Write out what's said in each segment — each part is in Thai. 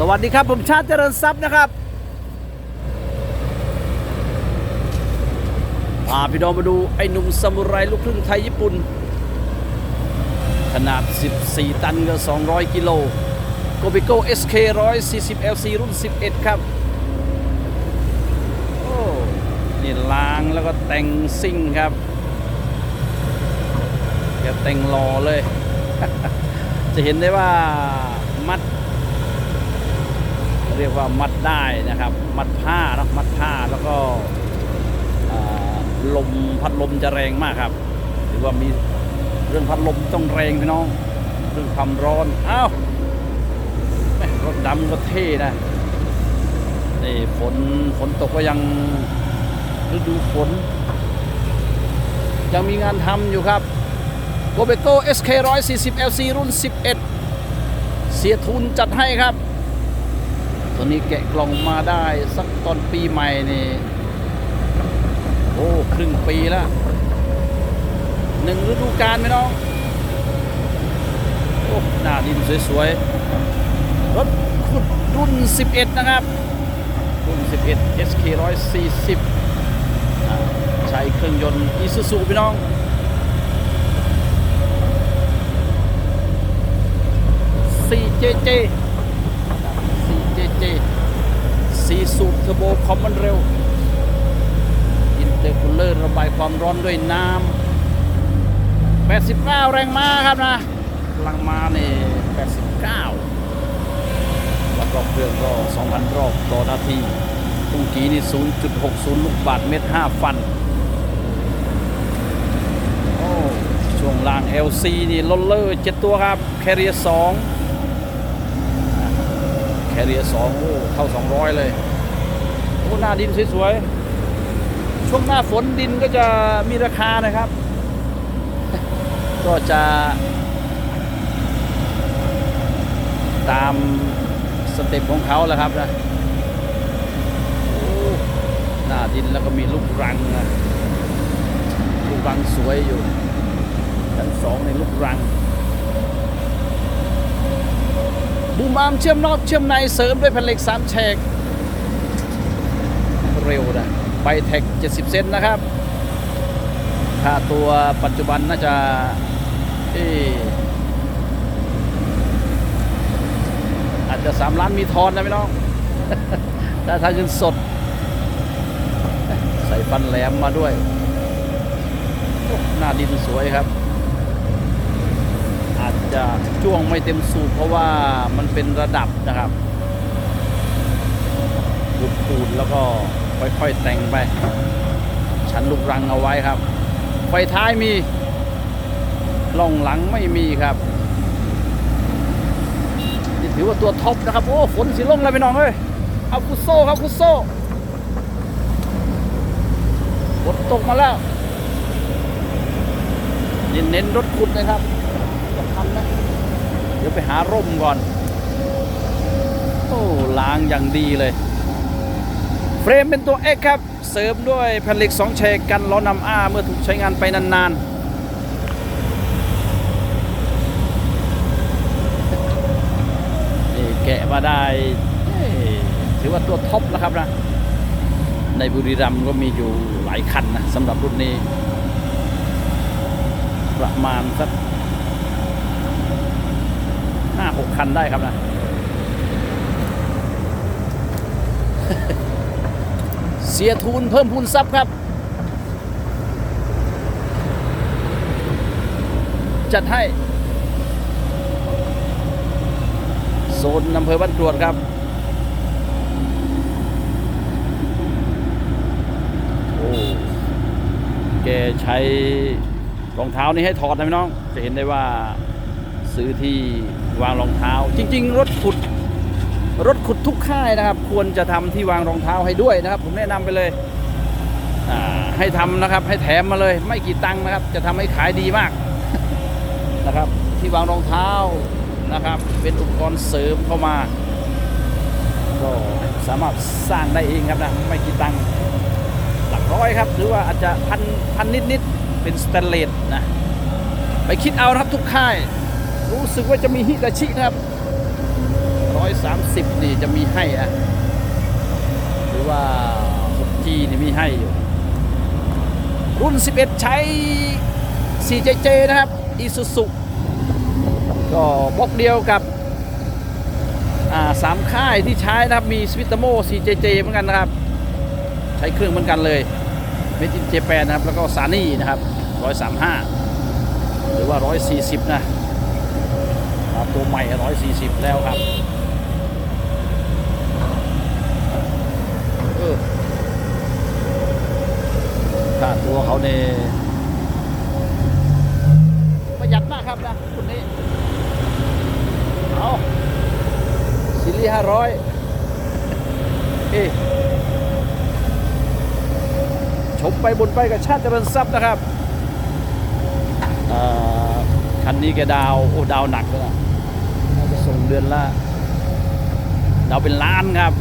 สวัสดีครับ ผมชาติเจริญทรัพย์นะครับพาพี่น้องมาดูไอ้หนุ่มซามูไรลูกครึ่งไทยญี่ปุ่น ขนาด 14 ตันก็200 กิโลโกบิโก้ SK 140 LC รุ่น 11 ครับโอ้นี่ล้างแล้วก็แต่งซิ่งครับแกแต่งรอเลย จะเห็นได้ว่า เรียกว่ามัดได้นะครับ มัดผ้านะมัดผ้าแล้วก็ลมพัดลมจะแรงมากครับ หรือว่ามีเรื่องพัดลมต้องแรงพี่น้องเรื่องความร้อนอ้าวรถดำก็เท่นะนี่ฝนฝนตกก็ยังฤดูฝน ยังมีงานทำอยู่ครับโกเบโก้ SK 140 LC รุ่น 11 เสียทุนจัดให้ครับ ตัวนี้แกะกล่องมาได้สักตอนปีใหม่นี่ โอ้ครึ่งปีแล้วหนึ่งฤดูกาลไหมน้อง โอ้หน้าดินสวยๆ รถขุดรุ่น 11 นะครับ รุ่น 11 SK 140อ่าใช้เครื่องยนต์ Isuzu พี่น้อง 4JJ JJ สีสูบเทอร์โบคอมมันเร็ว อินเตอร์คูลเลอร์ระบายความร้อนด้วยน้ำ 89 แรงม้าครับนะพลังม้านี่ย89วัดรอบเครื่องก็ 2,000 รอบต่อนาทีตุ้งกีนี่ 0.60 ลูกบาทเมตร 5 ฟัน โอ้ ช่วงล่าง LC นี่ลดเลอร์7ตัวครับ แคเรีย2 แคเรียสองโอ้เข้า 200 เลยโอ้หน้าดินสวยๆ ช่วงหน้าฝนดินก็จะมีราคานะครับ ก็จะตามสเต็ปของเขาแหละครับนะหน้าดินแล้วก็มีลูกรังนะ ลูกรังสวยอยู่ชั้นสองในลูกรัง บูมอาร์มเชื่อมนอกเชื่อมในเสริมด้วยแผ่นเหล็กสามแฉกเร็วนะไบเทค70 เซนนะครับค่าตัวปัจจุบันน่าจะอ๊ะอาจจะ 3 ล้านมีทอนนะพี่น้องถ้าทางเงินสด ใส่ฟันแหลมมาด้วย หน้าดินสวยครับ จะช่วงไม่เต็มสูบเพราะว่ามันเป็นระดับนะครับปูดปูดแล้วก็ค่อยๆแต่งไป ชั้นลูกรังเอาไว้ครับ ไฟท้ายมีล่องหลังไม่มีครับนี่ถือว่าตัวท็อปนะครับ โอ้ฝนสีลงเลยพี่น้องเอ้ยเอาคุโซ่ครับคุโซ่ฝนตกมาแล้วเน้นๆรถขุดนะครับ จะทำนะเดี๋ยวไปหาร่มก่อน โอ้ล้างอย่างดีเลย เฟรมเป็นตัว X ครับ เสริมด้วยแผ่นเหล็ก2แฉกกันล้อนำอ้าเมื่อถูกใช้งานไปนานๆแกะมาได้ถือว่าตัวท็อปนะครับนะ ในบุรีรัมย์ก็มีอยู่หลายคันนะสำหรับรุ่นนี้ ประมาณสัก หกคันได้ครับนะ เสียทุนเพิ่มพูนทรัพย์ครับ จัดให้ โซนอำเภอบ้านตรวจครับโอ้แกใช้รองเท้านี้ให้ถอดนะพี่น้อง จะเห็นได้ว่าซื้อที่ วางรองเท้า จริง ๆ รถขุด รถขุดทุกค่ายนะครับ ควรจะทำที่วางรองเท้าให้ด้วยนะครับ ผมแนะนำไปเลยอ่าให้ทำนะครับ ให้แถมมาเลย ไม่กี่ตังค์นะครับ จะทำให้ขายดีมากนะครับ ที่วางรองเท้านะครับ เป็นอุปกรณ์เสริมเข้ามาก็สามารถสร้างได้เองครับนะไม่กี่ตังค์หลักร้อยครับ หรือว่าอาจจะพันพันนิดๆเป็นสแตนเลสนะไปคิดเอานะครับทุกค่าย รู้สึกว่าจะมีฮิตาชินะครับ130นี่จะมีให้นะหรือว่า 6G นี่มีให้อยู่ รุ่น 11 ใช้ 4JJ นะครับ Isuzu ก็บล็อกเดียวกับสามค่ายที่ใช้นะครับ มีสวิตโม 4JJ เหมือนกันนะครับ ใช้เครื่องเหมือนกันเลยเมจินเจแปนนะครับ แล้วก็ซานี่นะครับ 135 หรือว่า 140 นะ อ่าตัวใหม่ 140 แล้วครับเออค่าตัวเขาเนี่ยประหยัดมากครับนะคุณนี้เอาซิลี่ห้าร้อยเอ๊ะชมไปบนไปกับชาติเจริญทรัพย์นะครับอ่าคันนี้แกดาว โอ้ ดาวหนักเลยนะน่าจะส่ง เดือนละดาวเป็นล้านครับ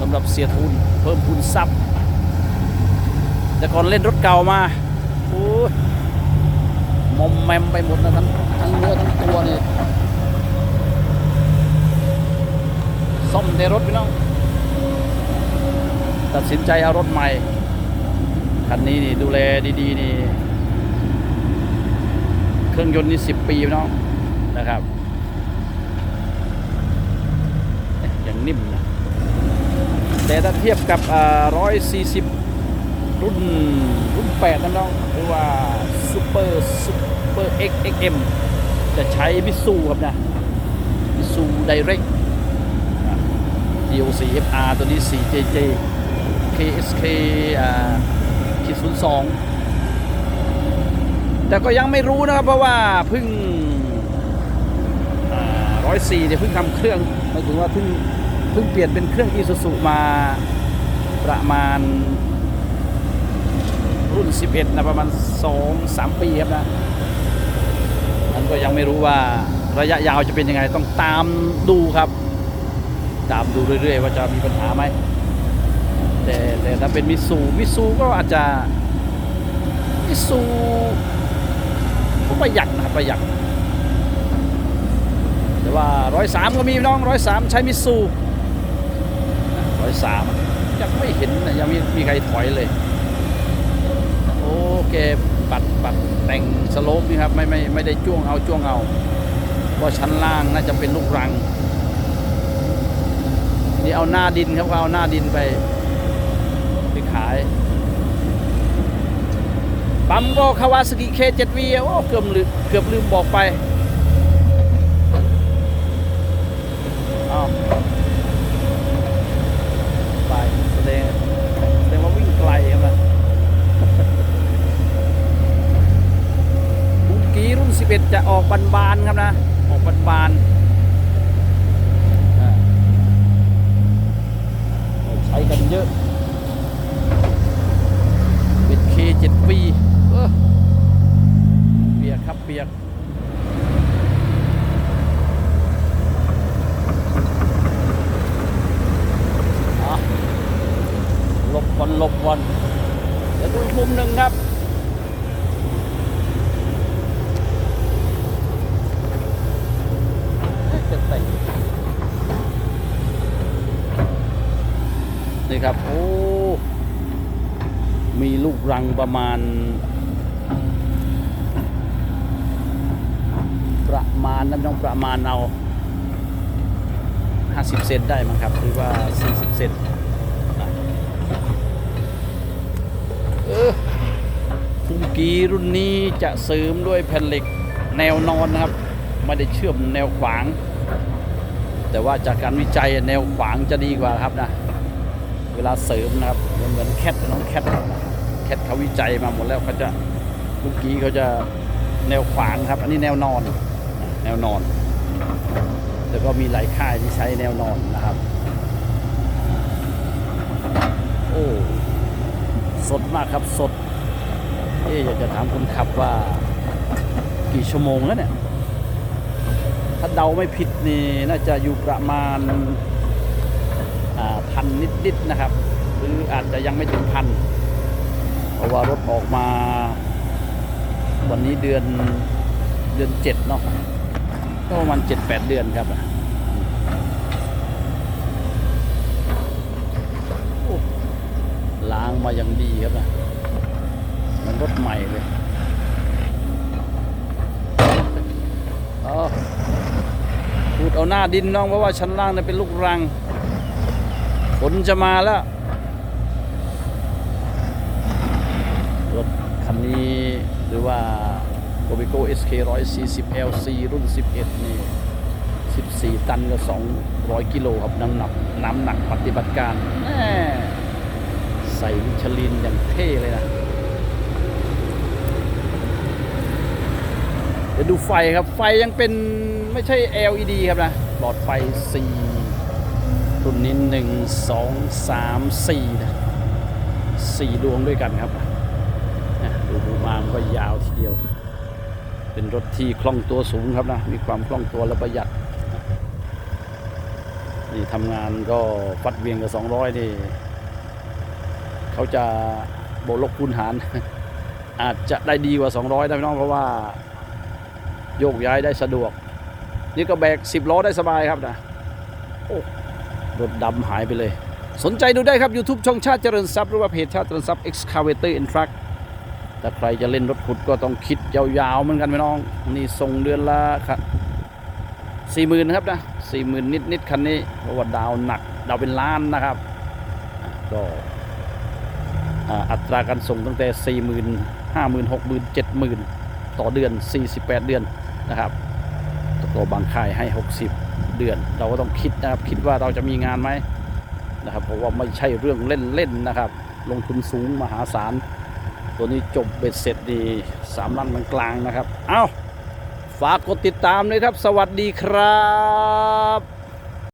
สำหรับเสียทุนเพิ่มทุนทรัพย์ แต่ก่อนเล่นรถเก่ามาโอ้ยมอมแมมไปหมดนะทั้งทั้งเนื้อทั้งตัวนี่ซ่อมในรถพี่น้อง ตัดสินใจเอารถใหม่ คันนี้นี่ดูแลดีๆนี่ เครื่องยนต์นี่สิบปีพี่น้องนะครับเอ๊ะอย่าง นิ่มนะแต่ถ้าเทียบกับร้อยสี่สิบรุ่นรุ่นแปดนะน้องหรือว่าซูเปอร์ซูเปอร์ XXM จะใช้มิสูครับนะมิสูไดเรก DOC FR ตัวนี้ 4JJ KSK อ่าขีดศูนย์สองแต่ก็ยังไม่รู้นะครับ เพราะว่าเพิ่งร้อยสี่เนี่ยเพิ่งทำเครื่องหมายถึงว่าเพิ่ง เพิ่งเปลี่ยนเป็นเครื่อง Isuzu มาประมาณรุ่น 11 นะประมาณ 2-3 ปีครับนะนั้นก็ยังไม่รู้ว่าระยะยาวจะเป็นยังไงต้องตามดูครับ ตามดูเรื่อย ๆ ว่าจะมีปัญหาไหมแต่แต่ถ้าเป็นมิสูมิสูก็อาจจะมิสูก็ประหยัดนะประหยัดแต่ว่าร้อยสามก็มีน้องร้อยสามใช้มิสู ร้อยสามยังไม่เห็นยังมีมีใครถอยเลย โอเคปัดปัดแต่งสโลปนี่ครับ ไม่ไม่ไม่ได้จ้วงเอาจ้วงเอาเพราะชั้นล่างน่าจะเป็นลูกรัง นี่เอาหน้าดินครับเอาหน้าดินไปไปขายปั๊มก็คาวาสกิเคเจ็ดวีโอ้เกือบลืมเกือบลืมบอกไปอ้าวไปแสดงแสดงว่าวิ่งไกลครับนะ บุกี้รุ่น 11 จะออกบานๆครับนะ ออกบานๆอ่า ใช้กันเยอะเป็นเคเจ็ดปีเออเปียกครับเปียก อะหลบก่อนหลบก่อนเดี๋ยวดูอีกมุมหนึ่งครับ จะเตะ นี่ครับ โอ้ มีลูกรั งประมาณ ประมาณน้ำน้องประมาณเอา 50 เซนได้มั้งครับหรือว่า 40 เซนอะเออฟุงกีรุ่นนี้จะเสริมด้วยแผ่นเหล็กแนวนอนนะครับ ไม่ได้เชื่อมแนวขวาง แต่ว่าจากการวิจัยแนวขวางจะดีกว่าครับนะ เวลาเสริมนะครับ เหมือนแคทน้องแคท เขาวิจัยมาหมดแล้วเขาจะเมื่อกี้เขาจะแนวขวางครับ อันนี้แนวนอน แนวนอน แล้วก็มีหลายค่ายที่ใช้แนวนอนนะครับ โอ้สดมากครับสดเอ๊อยากจะถามคนขับว่ากี่ชั่วโมงแล้วเนี่ย ถ้าเดาไม่ผิดนี่น่าจะอยู่ประมาณพันนิดๆนะครับ หรืออาจจะยังไม่ถึงพัน ราะว่ารถออกมา วันนี้เดือนเดือนเจ็ดเนาะก็ประมาณเจ็ดแปดเดือนครับล้างมาอย่างดีครับมันรถใหม่เลยขุดเอาหน้าดินน้องเพราะว่าชั้นล่างเนี่ยเป็นลูกรังฝนจะมาแล้ว รือว่า g o b i c o SK 140 LC รุ่น 11 นี่ 14 ตันกับ 200 กิโลครับน้ำหนักน้ำหนักปฏิบัติการแม่ใส่มิชลินอย่างเท่เลยนะเดี๋ยวดูไฟครับ ไฟยังเป็นไม่ใช่ LED ครับนะ หลอดไฟ 4 รุ่นนี้ 1 2 3 4 นะ 4 ดวงด้วยกันครับนะดูดูมามันก็ยาวทีเดียว เป็นรถที่คล่องตัวสูงครับนะ มีความคล่องตัวและประหยัด นี่ทำงานก็ฟัดเวียงกับ 200 นี่ เขาจะโบวกลบคูณหาร อาจจะได้ดีกว่า 200นะพี่น้องเพราะว่า โยกย้ายได้สะดวก นี่ก็แบก 10 ล้อได้สบายครับนะโอ้รถดำหายไปเลย สนใจดูได้ครับ YouTube ช่องชาติเจริญทรัพย์หรือว่าเพจชาติเจริญทรัพย์ Excavator and Truck ถ้าใครจะเล่นรถขุดก็ต้องคิดยาวๆเหมือนกันพี่น้อง นี่ส่งเดือนละครับสี่หมื่นครับนะสี่หมื่นนิดๆคันนี้เพราะว่าดาวหนักดาวเป็นล้านนะครับ ก็อัตราการส่งตั้งแต่สี่หมื่นห้าหมื่นหกหมื่นเจ็ดหมื่นต่อเดือน 48 เดือนนะครับตัวบางค่ายให้ 60 เดือน เราก็ต้องคิดนะครับ คิดว่าเราจะมีงานไหมนะครับ เพราะว่าไม่ใช่เรื่องเล่นๆนะครับ ลงทุนสูงมหาศาล ตัวนี้จบเบ็ดเสร็จดีสามลันกลางๆนะครับ เอาฝากกดติดตามเลยครับ สวัสดีครับ